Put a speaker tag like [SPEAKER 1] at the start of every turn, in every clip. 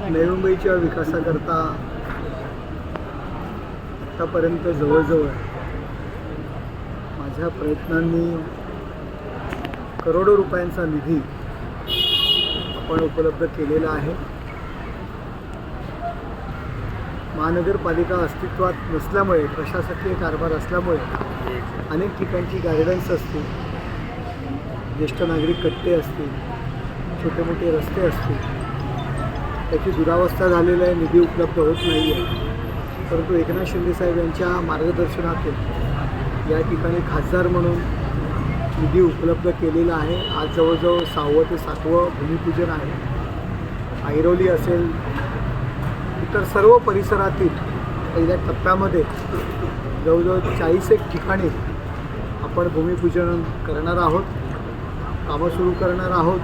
[SPEAKER 1] नवी मुंबईच्या विकासाकरता आतापर्यंत जवळजवळ माझ्या प्रयत्नांनी करोडो रुपयांचा निधी आपण उपलब्ध केलेला आहे. महानगरपालिका अस्तित्वात नसल्यामुळे प्रशासकीय कारभार असल्यामुळे अनेक ठिकाणची गायडन्स असतील ज्येष्ठ नागरिक कट्टे असतील छोटे मोठे रस्ते असतील त्याची दुरावस्था झालेली आहे निधी उपलब्ध होत नाही आहे परंतु एकनाथ शिंदेसाहेब यांच्या मार्गदर्शनातून या ठिकाणी खासदार म्हणून निधी उपलब्ध केलेला आहे. आज जवळजवळ सहावं ते सातवं भूमिपूजन आहे. ऐरोली असेल इतर सर्व परिसरातील पहिल्या टप्प्यामध्ये जवळजवळ चाळीस एक ठिकाणी आपण भूमिपूजन करणार आहोत कामं सुरू करणार आहोत.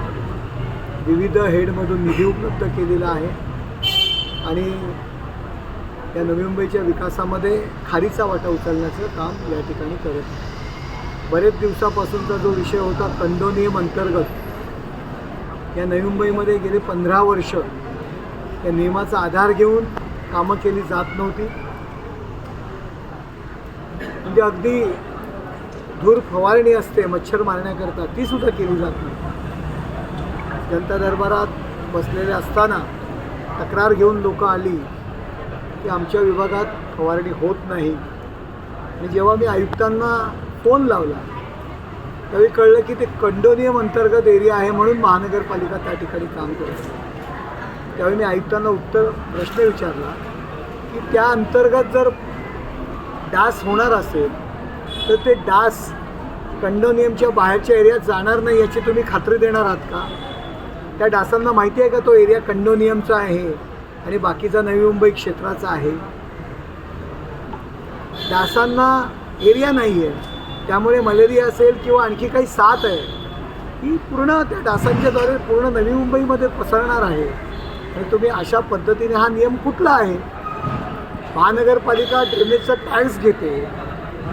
[SPEAKER 1] विविध हेडमधून निधी उपलब्ध केलेला आहे. आणि या नवी मुंबईच्या विकासामध्ये खारीचा वाटा उचलण्याचं काम या ठिकाणी करत आहे. बरेच दिवसापासूनचा जो विषय होता कंडोनियम अंतर्गत या नवी मुंबईमध्ये गेले पंधरा वर्ष या नियमाचा आधार घेऊन कामं केली जात नव्हती. म्हणजे अगदी धूर फवारणी असते मच्छर मारण्याकरता ती सुद्धा केली जात नाही जनता दरबारात बसलेले असताना तक्रार घेऊन लोक आली की आमच्या विभागात फवारणी होत नाही. आणि जेव्हा मी आयुक्तांना फोन लावला त्यावेळी कळलं की ते कंडोनियम अंतर्गत एरिया आहे म्हणून महानगरपालिका त्या ठिकाणी काम करते त्यावेळी मी आयुक्तांना उत्तर प्रश्न विचारला की त्या अंतर्गत जर डास होणार असेल तर ते डास कंडोनियमच्या बाहेरच्या एरियात जाणार नाही याची तुम्ही खात्री देणार आहात का? त्या डासांना माहिती आहे का तो एरिया कंडोनियमचा आहे आणि बाकीचा नवी मुंबई क्षेत्राचा आहे? डासांना एरिया नाही आहे त्यामुळे मलेरिया असेल किंवा आणखी काही साथ आहे ही पूर्ण त्या डासांच्याद्वारे पूर्ण नवी मुंबईमध्ये पसरणार आहे. आणि तुम्ही अशा पद्धतीने हा नियम कुठला आहे? महानगरपालिका ड्रेनेजचा टाईल्स घेते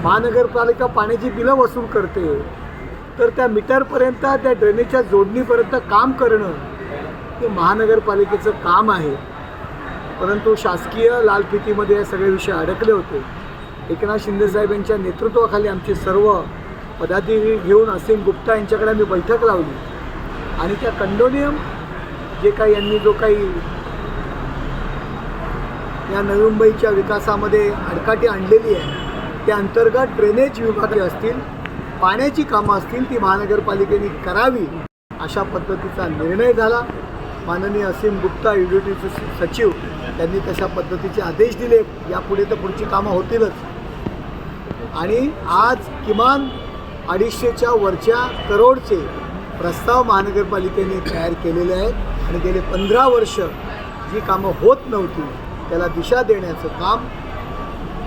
[SPEAKER 1] महानगरपालिका पाण्याची बिलं वसूल करते तर त्या मीटरपर्यंत त्या ड्रेनेजच्या जोडणीपर्यंत काम करणं हे महानगरपालिकेचं काम आहे. परंतु शासकीय लालफितीमध्ये हे सगळे विषय अडकले होते. एकनाथ शिंदेसाहेब यांच्या नेतृत्वाखाली आमचे सर्व पदाधिकारी घेऊन असीम गुप्ता यांच्याकडे आम्ही बैठक लावली. आणि त्या कंडोनियम जे काही यांनी जो काही या नवी मुंबईच्या विकासामध्ये अडकाटी आणलेली आहे त्या अंतर्गत ड्रेनेज विभाग असतील पाण्याची कामं असतील ती महानगरपालिकेने करावी अशा पद्धतीचा निर्णय झाला. माननीय असीम गुप्ता यू सचिव त्यांनी तशा पद्धतीचे आदेश दिले. यापुढे तर पुढची कामं होतीलच. आणि आज किमान अडीचशेच्या वरच्या करोडचे प्रस्ताव महानगरपालिकेने तयार केलेले आहेत. आणि गेले पंधरा वर्ष जी कामं होत नव्हती त्याला दिशा देण्याचं काम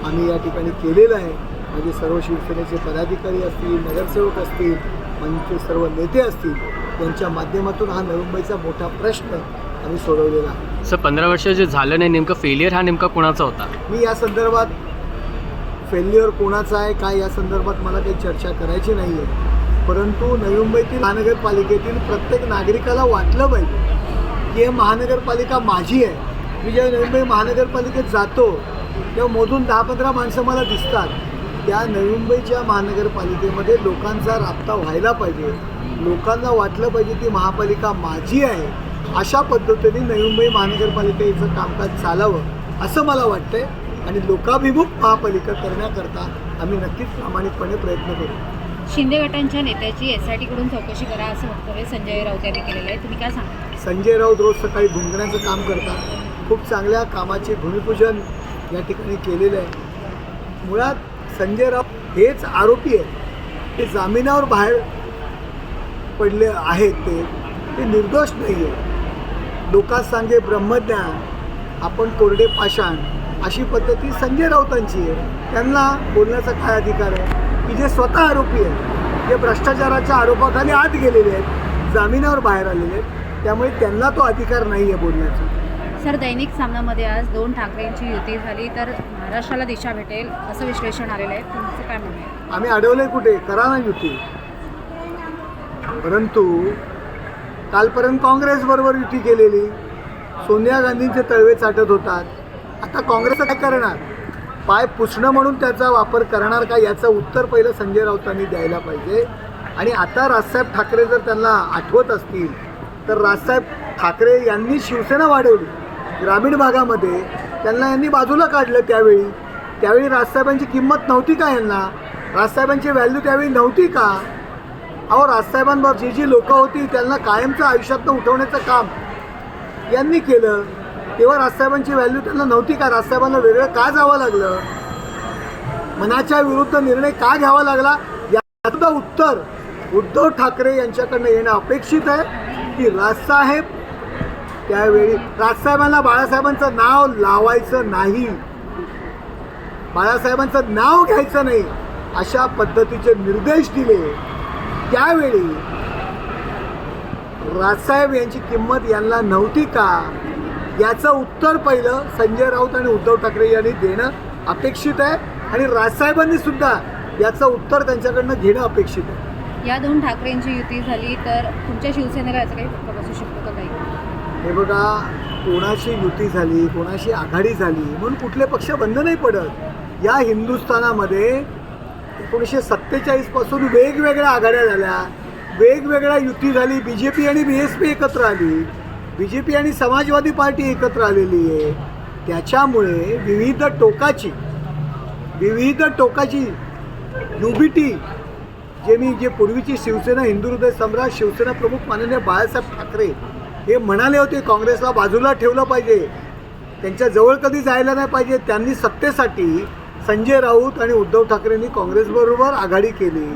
[SPEAKER 1] आम्ही या ठिकाणी केलेलं आहे. म्हणजे सर्व शिवसेनेचे पदाधिकारी असतील नगरसेवक असतील मंचे सर्व नेते असतील यांच्या माध्यमातून हा नवी मुंबईचा मोठा प्रश्न आम्ही सोडवलेला आहे.
[SPEAKER 2] सर पंधरा वर्ष जे झालं नाही नेमकं फेलियर हा नेमका कोणाचा होता?
[SPEAKER 1] मी या संदर्भात फेल्युअर कोणाचा आहे काय या संदर्भात मला काही चर्चा करायची नाही आहे परंतु नवी मुंबईतील महानगरपालिकेतील प्रत्येक नागरिकाला वाटलं पाहिजे की हे महानगरपालिका माझी आहे. मी जेव्हा नवी मुंबई महानगरपालिकेत जातो तेव्हा मोजून दहा पंधरा माणसं मला दिसतात. त्या नवी मुंबईच्या महानगरपालिकेमध्ये लोकांचा राबता व्हायला पाहिजे. लोकांना वाटलं पाहिजे की महापालिका माझी आहे. अशा पद्धतीने नवी मुंबई महानगरपालिकेचं कामकाज चालावं असं मला वाटतंय. आणि लोकाभिमुख महापालिका करण्याकरता आम्ही नक्कीच प्रामाणिकपणे प्रयत्न करू.
[SPEAKER 3] शिंदे गटांच्या नेत्याची एस आय टीकडून चौकशी करा असं वक्तव्य संजय राऊत यांनी केलेलं आहे. तुम्ही काय सांगा
[SPEAKER 1] संजय राऊत रोज सकाळी भुंकण्याचं काम करतात. खूप चांगल्या कामाचे भूमिपूजन या ठिकाणी केलेलं आहे. मुळात संजय राऊत हेच आरोपी आहेत. ते जामिनावर बाहेर पडले आहेत ते. ते निर्दोष नाही आहे लोकात सांगे ब्रह्मज्ञान आपण कोरडे पाषाण अशी पद्धती संजय राऊतांची आहे. त्यांना बोलण्याचा काय अधिकार आहे? की जे स्वतः आरोपी आहेत जे भ्रष्टाचाराच्या आरोपाखाली आत गेलेले आहेत जामिनावर बाहेर आलेले आहेत त्यामुळे त्यांना तो अधिकार नाही आहे बोलण्याचा.
[SPEAKER 3] सर दैनिक सामनामध्ये आज दोन ठाकरेंची युती झाली तर महाराष्ट्राला दिशा भेटेल असं विश्लेषण आलेलं आहे. तुमचं काय म्हणणं
[SPEAKER 1] आम्ही अडवले कुठे? करा ना युती. परंतु कालपर्यंत काँग्रेस बरोबर युती केलेली. सोनिया गांधींचे तळवे चाटत होतात. आता काँग्रेस काय करणार? पाय पुसणं म्हणून त्याचा वापर करणार का? याचं उत्तर पहिलं संजय राऊतांनी द्यायला पाहिजे. आणि आता राजसाहेब ठाकरे जर त्यांना आठवत असतील तर राजसाहेब ठाकरे यांनी शिवसेना वाढवली. ग्रामीण भागामध्ये त्यांना यांनी बाजूला काढलं त्यावेळी. त्यावेळी राजसाहेबांची किंमत नव्हती का यांना? राजसाहेबांची व्हॅल्यू त्यावेळी नव्हती का? अहो राजसाहेबांवर जी जी लोकं होती त्यांना कायमचं आयुष्यातनं उठवण्याचं काम यांनी केलं. तेव्हा राजसाहेबांची व्हॅल्यू त्यांना नव्हती का? राजसाहेबांना वेगळं का जावं लागलं? मनाच्या विरुद्ध निर्णय का घ्यावा लागला? यातलं उत्तर उद्धव ठाकरे यांच्याकडनं येणं अपेक्षित आहे की राजसाहेब त्यावेळी राजसाहेबांना बाळासाहेबांचं नाव लावायचं नाही. बाळासाहेबांचं नाव घ्यायचं नाही अशा पद्धतीचे निर्देश दिले. त्यावेळी राजसाहेब यांची किंमत यांना नव्हती का? याचं उत्तर पहिलं संजय राऊत आणि उद्धव ठाकरे यांनी देणं अपेक्षित आहे आणि राजसाहेबांनी सुद्धा याचं उत्तर त्यांच्याकडनं घेणं अपेक्षित आहे.
[SPEAKER 3] या दोन ठाकरेंची युती झाली तर तुमच्या शिवसेनेला याचा काही फटका बसू शकतो का काही?
[SPEAKER 1] हे बघा कोणाशी युती झाली कोणाशी आघाडी झाली म्हणून कुठले पक्ष बंद नाही पडत. या हिंदुस्थानामध्ये एकोणीसशे सत्तेचाळीसपासून वेगवेगळ्या आघाड्या झाल्या. वेगवेगळ्या युती झाली बी जे पी आणि बी एस पी एकत्र आली. बी जे पी आणि समाजवादी पार्टी एकत्र आलेली आहे. त्याच्यामुळे विविध टोकाची विविध टोकाची यू बी टी जे मी जे पूर्वीची शिवसेना हिंदू हृदय सम्राट शिवसेना प्रमुख माननीय बाळासाहेब ठाकरे हे म्हणाले होते काँग्रेसला बाजूला ठेवलं पाहिजे. त्यांच्या जवळ कधी जायला नाही पाहिजे. त्यांनी सत्तेसाठी संजय राऊत आणि उद्धव ठाकरेंनी काँग्रेसबरोबर आघाडी केली.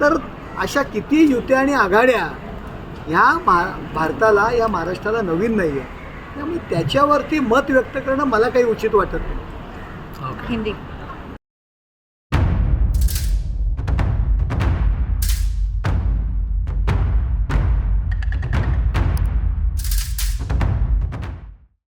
[SPEAKER 1] तर अशा किती युत्या आणि आघाड्या ह्या मा भारताला या महाराष्ट्राला नवीन नाही आहे त्यामुळे त्याच्यावरती मत व्यक्त करणं मला काही उचित वाटत नाही.
[SPEAKER 3] हिंदी.